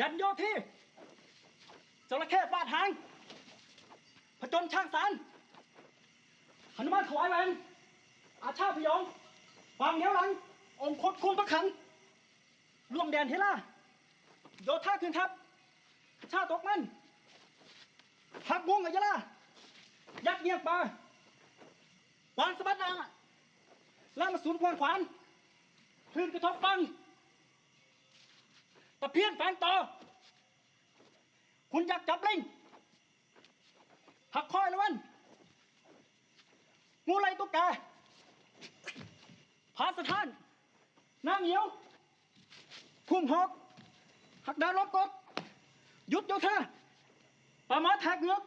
ยันโยที่จระเข้ฟาดหางผจญช่างสารหนุมานถวายแหวนอาชาพยองวางเหนียวหลัง องค์คดคุมพระขันร่วมแดนเทล่าโยธาขึ้นทัพชาตกมันหักวงกับยะล่ายัดเงียบปาวางสะบัดนางล่ามาสูนควงขวานคลื่นกระทบฟัง ตะเพียนแฝงต่อ คุณอยากจับลิงหักคอยแล้ววัน งูไรตุ๊กแกผาสะท้านนางเหยียวพุ่มหอกหักดาวลบกดยุดโยธาป่ามาแทกเงือก